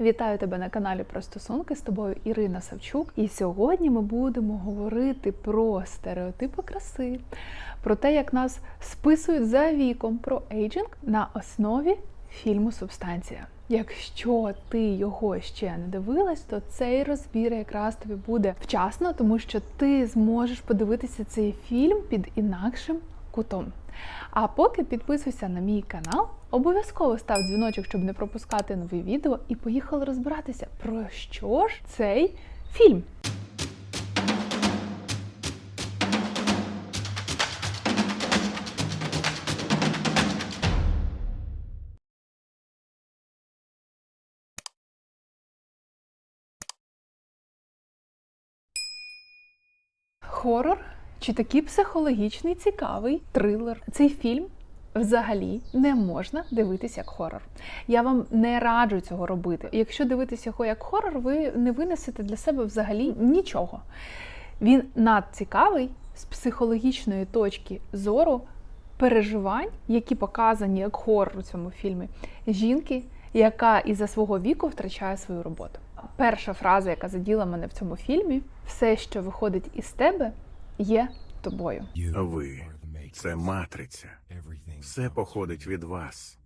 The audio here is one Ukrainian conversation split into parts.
Вітаю тебе на каналі про стосунки з тобою Ірина Савчук. І сьогодні ми будемо говорити про стереотипи краси, про те, як нас списують за віком про ейджинг на основі фільму Субстанція. Якщо ти його ще не дивилась, то цей розбір якраз тобі буде вчасно, тому що ти зможеш подивитися цей фільм під інакшим кутом. А поки підписуйся на мій канал, обов'язково став дзвіночок, щоб не пропускати нові відео, і поїхали розбиратися, про що ж цей фільм. Хорор чи такий психологічний цікавий трилер. Цей фільм взагалі не можна дивитися як хорор. Я вам не раджу цього робити. Якщо дивитися його як хорор, ви не винесете для себе взагалі нічого. Він надцікавий з психологічної точки зору переживань, які показані як хорор у цьому фільмі, жінки, яка із-за свого віку втрачає свою роботу. Перша фраза, яка заділа мене в цьому фільмі: все, що виходить із тебе, є тобою. Ви це матриця. Все походить від вас,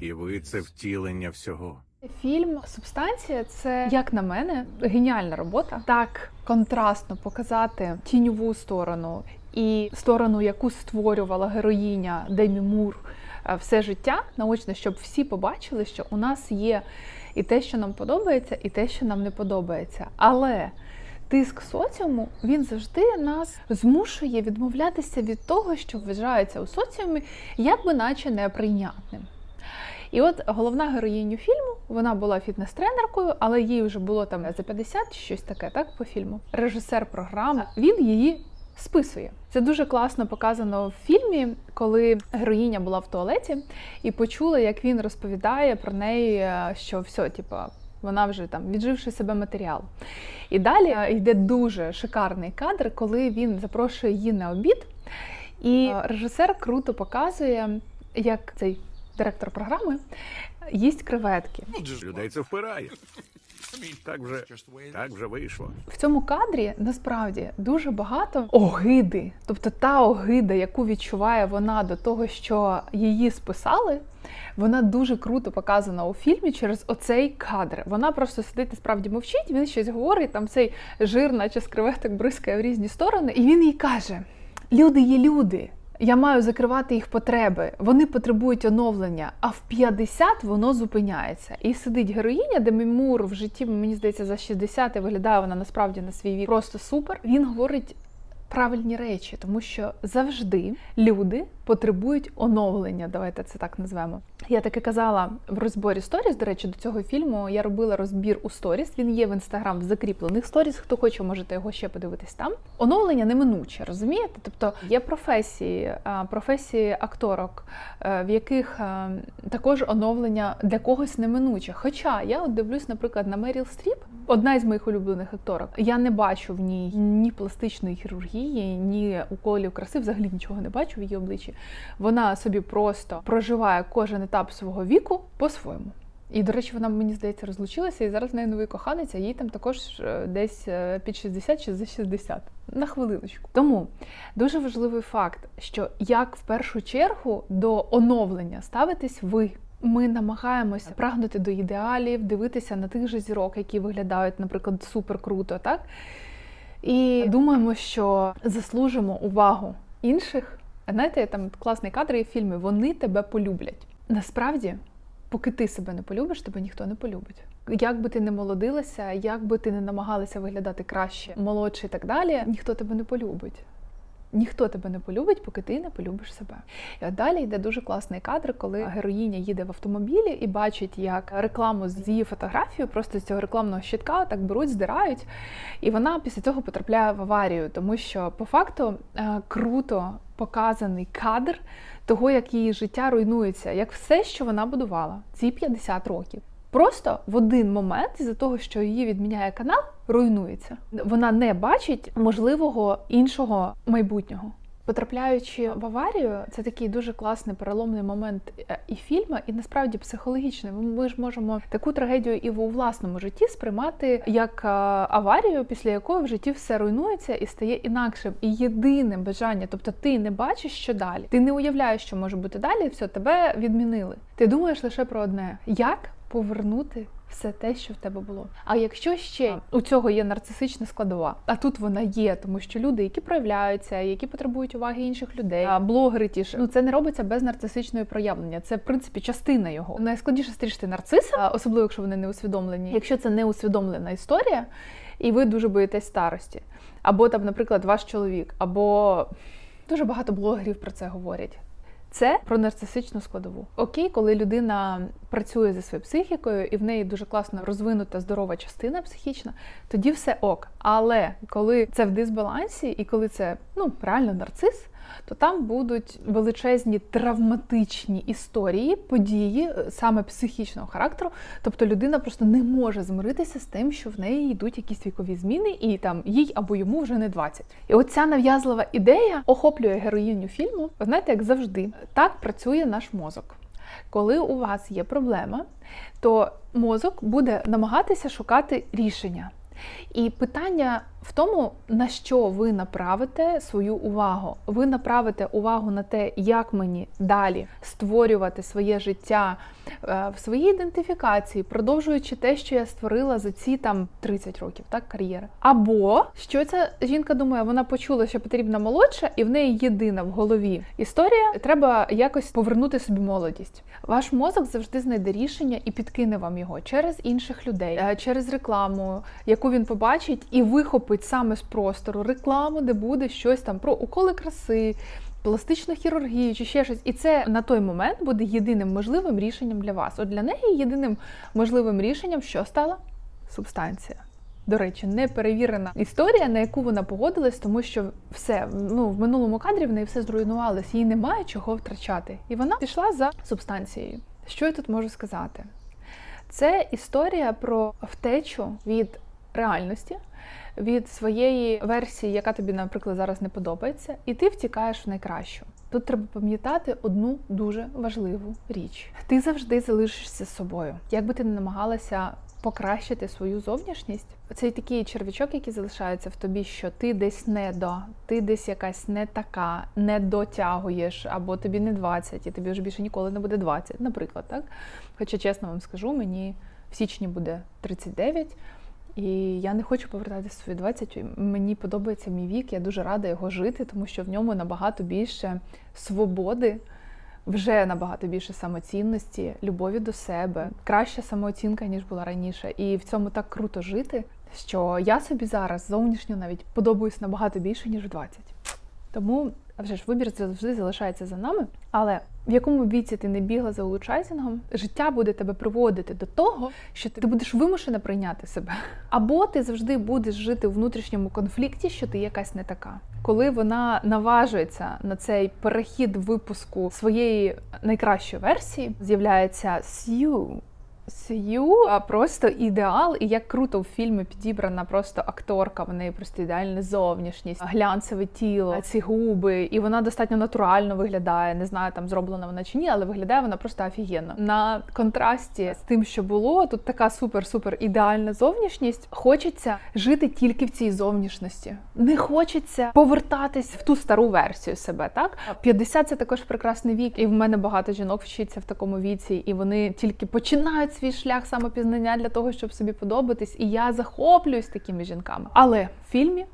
і ви це втілення всього. Фільм Субстанція це, як на мене, геніальна робота. Так контрастно показати тіньову сторону і сторону, яку створювала героїня Демі Мур е, все життя, наочно, щоб всі побачили, що у нас є і те, що нам подобається, і те, що нам не подобається. Але тиск соціуму він завжди нас змушує відмовлятися від того, що вважається у соціумі, як би наче неприйнятним. І от головна героїня фільму, вона була фітнес-тренеркою, але їй вже було там за 50 чи щось таке, так по фільму. Режисер програми він її списує. Це дуже класно показано в фільмі, коли героїня була в туалеті і почула, як він розповідає про неї, е, що все, типа. Вона вже там відживши себе матеріал. І далі е, йде дуже шикарний кадр, коли він запрошує її на обід, і е, режисер круто показує, як цей директор програми їсть креветки. Людей це впирає. Так вже так вже вийшло. В цьому кадрі насправді дуже багато огиди, тобто та огида, яку відчуває вона до того, що її списали. Вона дуже круто показана у фільмі через оцей кадр. Вона просто сидить і справді мовчить, він щось говорить, там цей жир, наче з креветок бризкає в різні сторони, і він їй каже: Люди є люди. Я маю закривати їх потреби. Вони потребують оновлення, а в 50 воно зупиняється. І сидить героїня, де Мур в житті, мені здається, за 60 і виглядає вона насправді на свій вік просто супер. Він говорить правильні речі, тому що завжди люди потребують оновлення. Давайте це так назвемо. Я таки казала в розборі сторіс. До речі, до цього фільму я робила розбір у сторіс. Він є в інстаграм в закріплених сторіс. Хто хоче, можете його ще подивитись там. Оновлення неминуче, розумієте? Тобто є професії, професії акторок, е, в яких е, також оновлення для когось неминуче. Хоча я от дивлюсь, наприклад, на Меріл Стріп, одна із моїх улюблених акторок. Я не бачу в ній ні пластичної хірургії, ні уколів краси, взагалі нічого не бачу в її обличчі. Вона собі просто проживає кожен етап свого віку по-своєму. І, до речі, вона мені здається розлучилася, і зараз в неї новий коханець, а їй там також е, десь е, під 60 чи за 60. На хвилиночку. Тому дуже важливий факт, що як в першу чергу до оновлення ставитесь ви. Ми намагаємося прагнути до ідеалів, дивитися на тих же зірок, які виглядають, наприклад, супер круто, так? І думаємо, що заслужимо увагу інших. Знаєте, там класний кадр є в фільмі, вони тебе полюблять. Насправді, поки ти себе не полюбиш, тебе ніхто не полюбить. Як би ти не молодилася, як би ти не намагалася виглядати краще, молодше і так далі, ніхто тебе не полюбить. Ніхто тебе не полюбить, поки ти не полюбиш себе. І от далі йде дуже класний кадр, коли героїня їде в автомобілі і бачить, як рекламу з її фотографією, просто з цього рекламного щитка так беруть, здирають. І вона після цього потрапляє в аварію, тому що по факту е, круто показаний кадр того, як її життя руйнується, як все, що вона будувала ці 50 років. Просто в один момент, із-за того, що її відміняє канал, руйнується. Вона не бачить можливого іншого майбутнього. Потрапляючи в аварію, це такий дуже класний переломний момент е, і фільму, і насправді психологічний. Ми ж можемо таку трагедію і у власному житті сприймати як е, аварію, після якої в житті все руйнується і стає інакшим. І єдиним бажання, тобто ти не бачиш, що далі, ти не уявляєш, що може бути далі. Все, тебе відмінили. Ти думаєш лише про одне: як повернути все те, що в тебе було. А якщо ще у цього є нарцисична складова, а тут вона є, тому що люди, які проявляються, які потребують уваги інших людей, блогери ті ж ну це не робиться без нарцисичної проявлення. Це в принципі частина його. Найскладніше стрічти нарциса, особливо якщо вони не усвідомлені. Якщо це не усвідомлена історія, і ви дуже боїтесь старості, або там, наприклад, ваш чоловік, або дуже багато блогерів про це говорять. Це про нарцисичну складову. Окей, коли людина працює зі своєю психікою і в неї дуже класно розвинута здорова частина психічна, тоді все ок. Але коли це в дисбалансі, і коли це ну реально нарцис, то там будуть величезні травматичні історії, події е, саме психічного характеру. Тобто людина просто не може змиритися з тим, що в неї йдуть якісь вікові зміни, і там їй або йому вже не 20. І оця нав'язлива ідея охоплює героїню фільму. Знаєте, як завжди, так працює наш мозок. Коли у вас є проблема, то мозок буде намагатися шукати рішення. І питання в тому, на що ви направите свою увагу. Ви направите увагу на те, як мені далі створювати своє життя е, в своїй ідентифікації, продовжуючи те, що я створила за ці там 30 років, так, кар'єри. Або що ця жінка думає, вона почула, що потрібна молодша, і в неї єдина в голові історія. Треба якось повернути собі молодість. Ваш мозок завжди знайде рішення і підкине вам його через інших людей, е, через рекламу, яку він побачить, і вихопить саме з простору рекламу, де буде щось там про уколи краси. Пластичну хірургію чи ще щось, і це на той момент буде єдиним можливим рішенням для вас. От для неї єдиним можливим рішенням, що стала субстанція. До речі, неперевірена історія, на яку вона погодилась, тому що все ну в минулому кадрі в неї все зруйнувалось, їй немає чого втрачати. І вона пішла за субстанцією. Що я тут можу сказати? Це історія про втечу від реальності, від своєї версії, яка тобі, наприклад, зараз не подобається, і ти втікаєш в найкращу. Тут треба пам'ятати одну дуже важливу річ: ти завжди залишишся з собою, як би ти не намагалася покращити свою зовнішність. Цей такий червячок, який залишається в тобі, що ти десь не до, ти десь якась не така, не дотягуєш, або тобі не 20, і тобі вже більше ніколи не буде 20, наприклад, так. Хоча чесно вам скажу, мені в січні буде 39. І я не хочу повертатися в свої 20. Мені подобається мій вік, я дуже рада його жити, тому що в ньому набагато більше свободи, вже набагато більше самоцінності, любові до себе, краща самооцінка, ніж була раніше. І в цьому так круто жити, що я собі зараз зовнішньо навіть подобаюсь набагато більше, ніж в 20. Тому, а вже ж вибір завжди залишається за нами. Але в якому віці ти не бігла за улучшайзингом, життя буде тебе приводити до того, що ти будеш вимушена прийняти себе. Або ти завжди будеш жити у внутрішньому конфлікті, що ти якась не така. Коли вона наважується на цей перехід випуску своєї найкращої версії, з'являється Сью. Сью просто ідеал, і як круто в фільмі підібрана просто акторка. В неї просто ідеальна зовнішність, глянцеве тіло, ці губи, і вона достатньо натурально виглядає. Не знаю, там зроблена вона чи ні, але виглядає вона просто офігенно. На контрасті з тим, що було, тут така супер-супер ідеальна зовнішність. Хочеться жити тільки в цій зовнішності. Не хочеться повертатись в ту стару версію себе. Так 50 – це також прекрасний вік, і в мене багато жінок вчиться в такому віці, і вони тільки починають свій шлях самопізнання для того, щоб собі подобатись. І я захоплююсь такими жінками. Але в фільмі.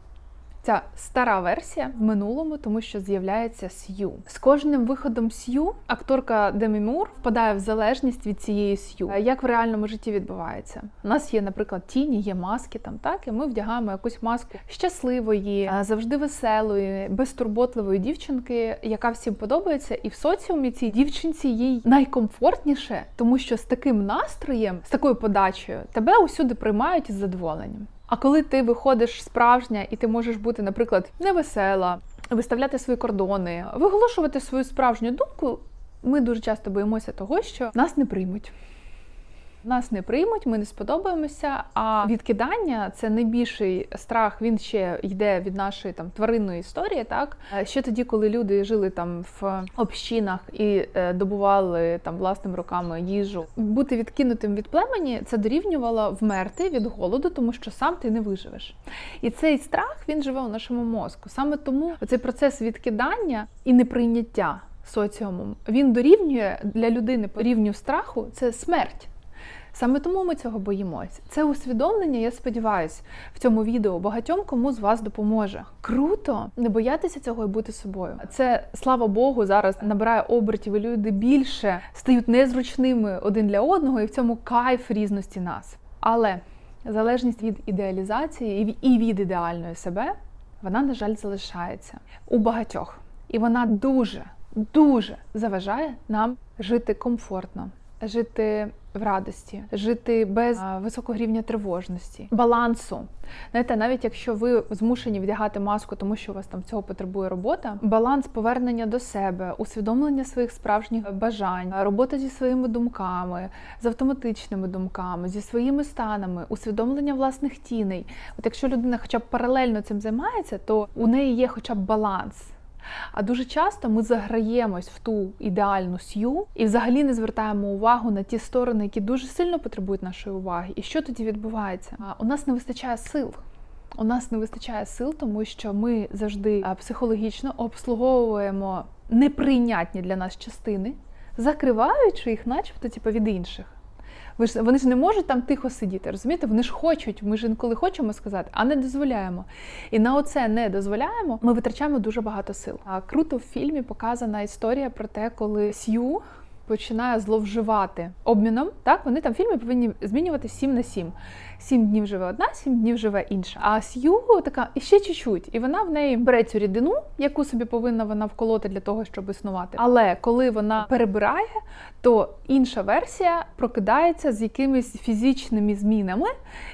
Ця стара версія в минулому, тому що з'являється Сью. З кожним виходом Сью акторка Демі Мур впадає в залежність від цієї Сью. Як в реальному житті відбувається? У нас є, наприклад, тіні, є маски там, так, і ми вдягаємо якусь маску щасливої, завжди веселої, безтурботливої дівчинки, яка всім подобається, і в соціумі цій дівчинці їй найкомфортніше, тому що з таким настроєм, з такою подачею, тебе усюди приймають із задоволенням. А коли ти виходиш справжня і ти можеш бути, наприклад, невесела, виставляти свої кордони, виголошувати свою справжню думку, ми дуже часто боїмося того, що нас не приймуть. Нас не приймуть, ми не сподобаємося. А відкидання це найбільший страх. Він ще йде від нашої там тваринної історії. Так Е, ще тоді, коли люди жили там в общинах і е, добували там власними руками їжу, бути відкинутим від племені це дорівнювало вмерти від голоду, тому що сам ти не виживеш. І цей страх він живе у нашому мозку. Саме тому цей процес відкидання і неприйняття соціумом він дорівнює для людини по рівню страху це смерть. Саме тому ми цього боїмось. Це усвідомлення, я сподіваюся, в цьому відео багатьом кому з вас допоможе. Круто не боятися цього і бути собою. Це слава Богу, зараз набирає обертів, і люди більше стають незручними один для одного, і в цьому кайф різності нас. Але залежність від ідеалізації і від ідеальної себе, вона, на жаль, залишається у багатьох. І вона дуже, дуже заважає нам жити комфортно, жити в радості, жити без високого рівня тривожності, балансу. Знаєте, навіть якщо ви змушені вдягати маску, тому що у вас там цього потребує робота, баланс повернення до себе, усвідомлення своїх справжніх бажань, робота зі своїми думками, з автоматичними думками, зі своїми станами, усвідомлення власних тіней. От якщо людина хоча б паралельно цим займається, то у неї є хоча б баланс. А дуже часто ми заграємось в ту ідеальну сью і взагалі не звертаємо увагу на ті сторони, які дуже сильно потребують нашої уваги. І що тоді відбувається? У нас не вистачає сил. У нас не вистачає сил, тому що ми завжди психологічно обслуговуємо неприйнятні для нас частини, закриваючи їх, начебто, типу, від інших. Ви ж вони ж не можуть там тихо сидіти, розумієте? Вони ж хочуть. Ми ж інколи хочемо сказати, а не дозволяємо. І на оце не дозволяємо. Ми витрачаємо дуже багато сил. А круто в фільмі показана історія про те, коли Сью починає зловживати обміном. Так, вони там в фільмі повинні змінювати 7 на 7. 7 днів живе одна, 7 днів живе інша. А Сью така і ще чуть-чуть. І вона в неї бере цю рідину, яку собі повинна вона вколоти для того, щоб існувати. Але коли вона перебирає, то інша версія прокидається з якимись фізичними змінами,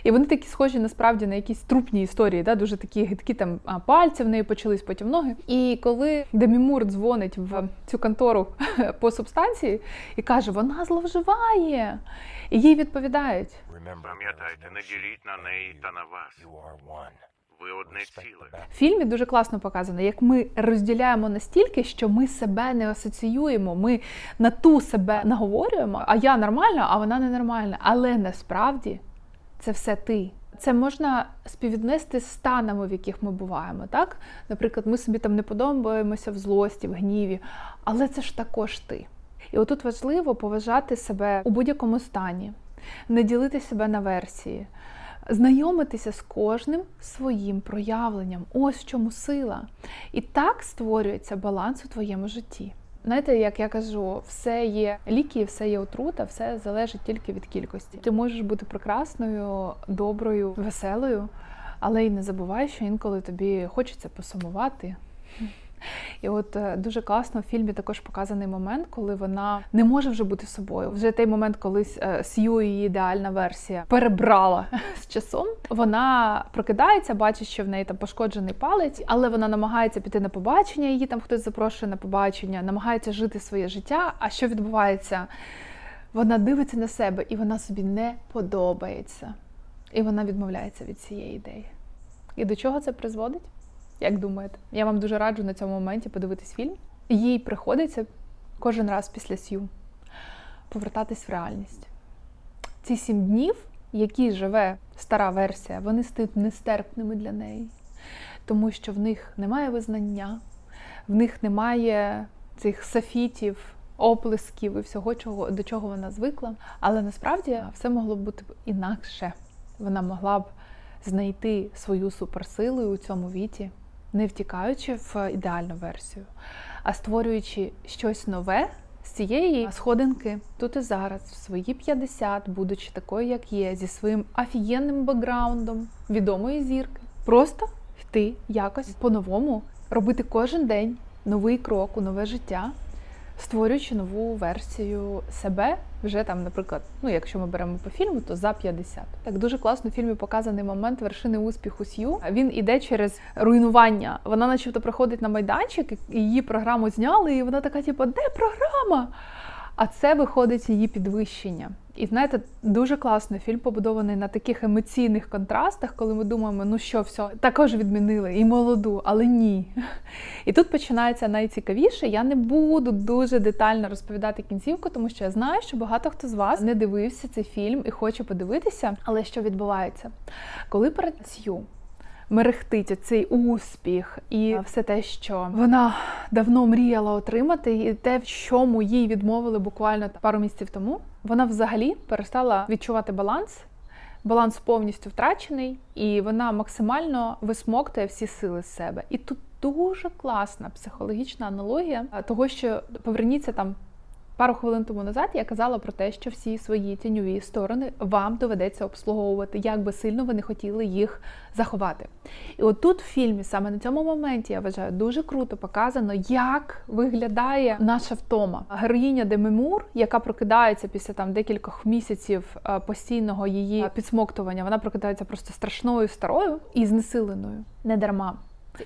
і вони такі схожі насправді на якісь трупні історії, да? дуже такі гидкі там пальці в неї почались, потім ноги. І коли Демімур дзвонить в цю контору по субстанції і каже, вона зловживає, і їй відповідають. Пам'ятайте, не діліть на неї та на вас. Ви одне ціле. В фільмі дуже класно показано, як ми розділяємо настільки, що ми себе не асоціюємо. Ми на ту себе наговорюємо, а я нормальна, а вона ненормальна. Але насправді це все ти. Це можна співвіднести з станами, в яких ми буваємо. Так, наприклад, ми собі там не подобаємося в злості, в гніві, але це ж також ти. І отут важливо поважати себе у будь-якому стані, не ділити себе на версії, знайомитися з кожним своїм проявленням. Ось в чому сила. І так створюється баланс у твоєму житті. Знаєте, як я кажу, все є ліки, все є отрута, все залежить тільки від кількості. Ти можеш бути прекрасною, доброю, веселою, але й не забувай, що інколи тобі хочеться посумувати. І от е, дуже класно в фільмі також показаний момент, коли вона не може вже бути собою. Вже той момент, коли е, Сью, її ідеальна версія, перебрала з часом. Вона прокидається, бачить, що в неї там пошкоджений палець, але вона намагається піти на побачення. Її там хтось запрошує на побачення, намагається жити своє життя. А що відбувається? Вона дивиться на себе і вона собі не подобається. І вона відмовляється від цієї ідеї. І до чого це призводить? Як думаєте? Я вам дуже раджу на цьому моменті подивитись фільм. Їй приходиться кожен раз після сю повертатись в реальність. Ці сім днів, які живе стара версія, вони стають нестерпними для неї, тому що в них немає визнання, в них немає цих софітів, оплесків і всього, чого, до чого вона звикла. Але насправді все могло б бути інакше. Вона могла б знайти свою суперсилу у цьому віці, не втікаючи в ідеальну версію, а створюючи щось нове з цієї сходинки тут і зараз, в свої 50, будучи такою, як є, зі своїм офігенним бекграундом відомої зірки. Просто йти якось по-новому, робити кожен день новий крок у нове життя, створюючи нову версію себе вже там, наприклад, ну якщо ми беремо по фільму, то за 50. Так дуже класно в фільмі показаний момент вершини успіху Сью. Він іде через руйнування. Вона, начебто, приходить на майданчик, її програму зняли, і вона така, типу, де програма? А це виходить її підвищення. І знаєте, дуже класно фільм побудований на таких емоційних контрастах, коли ми думаємо, ну що, все, також відмінили і молоду, але ні. І тут починається найцікавіше. Я не буду дуже детально розповідати кінцівку, тому що я знаю, що багато хто з вас не дивився цей фільм і хоче подивитися. Але що відбувається? Коли перед Сью мерехтить цей успіх і все те, що вона давно мріяла отримати, і те, в чому їй відмовили буквально пару місяців тому, вона взагалі перестала відчувати баланс. Баланс повністю втрачений, і вона максимально висмоктує всі сили з себе. І тут дуже класна психологічна аналогія того, що поверніться там Пару хвилин тому назад я казала про те, що всі свої тіньові сторони вам доведеться обслуговувати, як би сильно ви не хотіли їх заховати. І от тут в фільмі, саме на цьому моменті, я вважаю, дуже круто показано, як виглядає наша втома. Героїня Демемур, яка прокидається після там декількох місяців е, постійного її підсмоктування, вона прокидається просто страшною старою і знесиленою. Не дарма.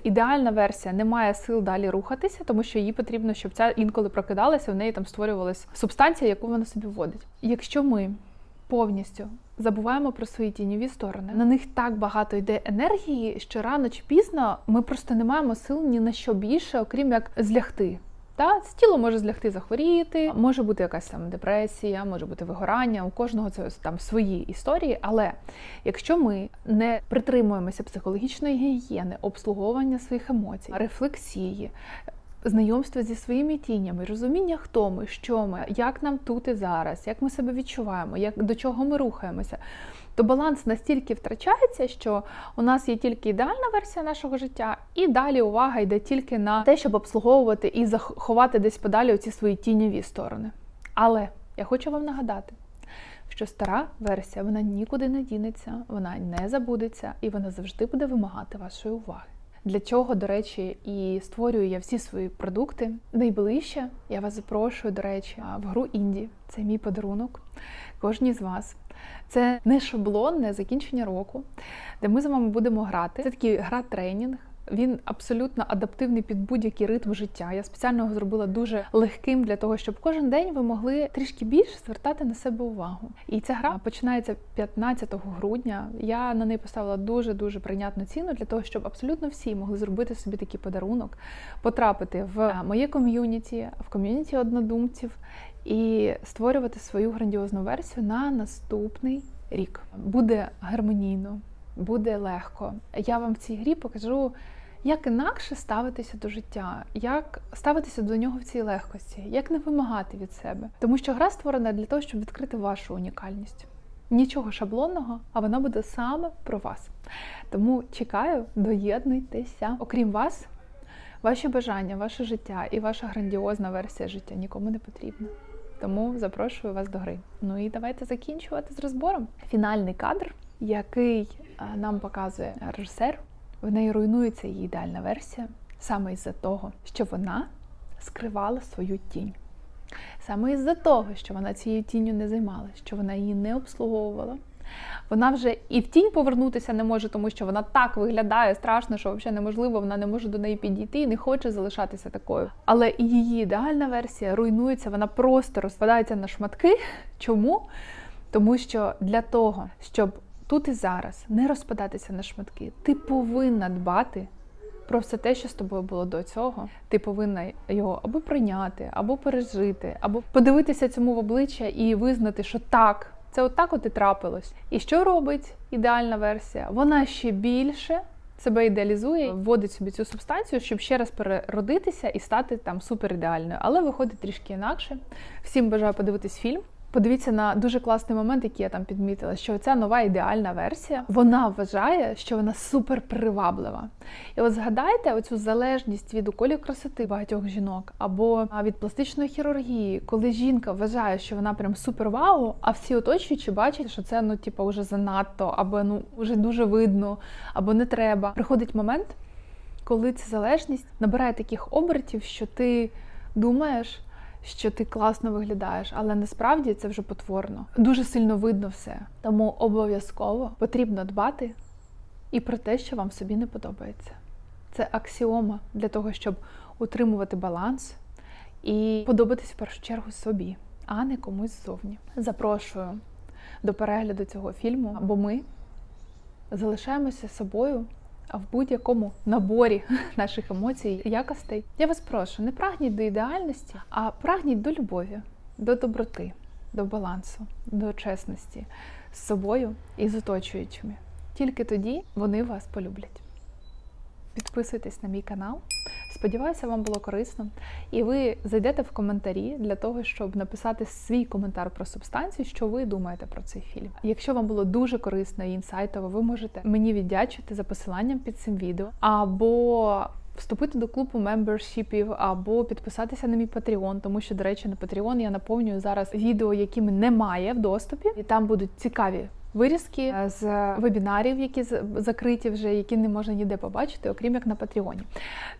Ідеальна версія не має сил далі рухатися, тому що їй потрібно, щоб ця інколи прокидалася, в неї там створювалася субстанція, яку вона собі вводить. Якщо ми повністю забуваємо про свої тіньові сторони, на них так багато йде енергії, що рано чи пізно ми просто не маємо сил ні на що більше, окрім як злягти. Та тіло може злягти захворіти, може бути якась там депресія, може бути вигорання. У кожного це там свої історії. Але якщо ми не притримуємося психологічної гігієни, обслуговування своїх емоцій, рефлексії, знайомства зі своїми тінями, розуміння, хто ми, що ми, як нам тут і зараз, як ми себе відчуваємо, як до чого ми рухаємося. То баланс настільки втрачається, що у нас є тільки ідеальна версія нашого життя, і далі увага йде тільки на те, щоб обслуговувати і заховати десь подалі оці свої тіньові сторони. Але я хочу вам нагадати, що стара версія вона нікуди не дінеться, вона не забудеться і вона завжди буде вимагати вашої уваги. Для чого, до речі, і створюю я всі свої продукти. Найближче я вас запрошую, до речі, в гру Інді. Це мій подарунок кожній з вас. Це не шаблонне закінчення року, де ми з вами будемо грати. Це такий гра-тренінг. Він абсолютно адаптивний під будь-який ритм життя. Я спеціально його зробила дуже легким для того, щоб кожен день ви могли трішки більше звертати на себе увагу. І ця гра починається 15 грудня. Я на неї поставила дуже дуже прийнятну ціну для того, щоб абсолютно всі могли зробити собі такий подарунок, потрапити в моє ком'юніті, в ком'юніті однодумців і створювати свою грандіозну версію на наступний рік. Буде гармонійно, буде легко. Я вам в цій грі покажу. Як інакше ставитися до життя, як ставитися до нього в цій легкості, як не вимагати від себе, тому що гра створена для того, щоб відкрити вашу унікальність. Нічого шаблонного, а вона буде саме про вас. Тому чекаю, доєднуйтеся. Окрім вас, ваші бажання, ваше життя і ваша грандіозна версія життя нікому не потрібна. Тому запрошую вас до гри. Ну і давайте закінчувати з розбором. Фінальний кадр, який нам показує режисер, в неї руйнується її ідеальна версія саме із-за того, що вона скривала свою тінь. Саме із-за того, що вона цією тінню не займалася, що вона її не обслуговувала. Вона вже і в тінь повернутися не може, тому що вона так виглядає страшно, що взагалі неможливо, вона не може до неї підійти і не хоче залишатися такою. Але і її ідеальна версія руйнується, вона просто розпадається на шматки. Чому? Тому що для того, щоб тут і зараз не розпадатися на шматки, ти повинна дбати про все те, що з тобою було до цього. Ти повинна його або прийняти, або пережити, або подивитися цьому в обличчя і визнати, що так. Це отак от і трапилось. І що робить ідеальна версія? Вона ще більше себе ідеалізує, вводить собі цю субстанцію, щоб ще раз переродитися і стати там суперідеальною. Але виходить трішки інакше. Всім бажаю подивитись фільм. Подивіться на дуже класний момент, який я там підмітила, що ця нова ідеальна версія вона вважає, що вона супер приваблива. І от згадайте оцю залежність від уколів красоти багатьох жінок або від пластичної хірургії, коли жінка вважає, що вона прям супер вау, а всі оточуючі бачать, що це ну типу, вже занадто, або ну вже дуже видно, або не треба. Приходить момент, коли ця залежність набирає таких обертів, що ти думаєш що ти класно виглядаєш, але насправді це вже потворно. Дуже сильно видно все. Тому обов'язково потрібно дбати і про те, що вам собі не подобається. Це аксіома для того, щоб утримувати баланс і подобатись в першу чергу собі. а не комусь ззовні. Запрошую до перегляду цього фільму, бо ми залишаємося собою в будь-якому наборі наших емоцій, якостей. Я вас прошу, не прагніть до ідеальності, а прагніть до любові, до доброти, до балансу, до чесності з собою і з оточуючими. Тільки тоді вони вас полюблять. Підписуйтесь на мій канал. Сподіваюся, вам було корисно. І ви зайдете в коментарі для того, щоб написати свій коментар про субстанцію, що ви думаєте про цей фільм. Якщо вам було дуже корисно і інсайтово, ви можете мені віддячити за посиланням під цим відео, або вступити до клубу мембершіпів, або підписатися на мій Patreon, тому що, до речі, на Patreon я наповнюю зараз відео, якими немає в доступі, і там будуть цікаві вирізки е, з вебінарів, які закриті вже, які не можна ніде побачити, окрім як на Патреоні.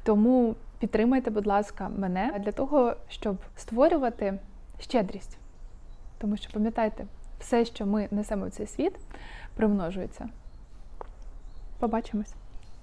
Тому підтримайте, будь ласка, мене для того, щоб створювати щедрість. Тому що пам'ятайте, все, що ми несемо в цей світ, примножується. Побачимось.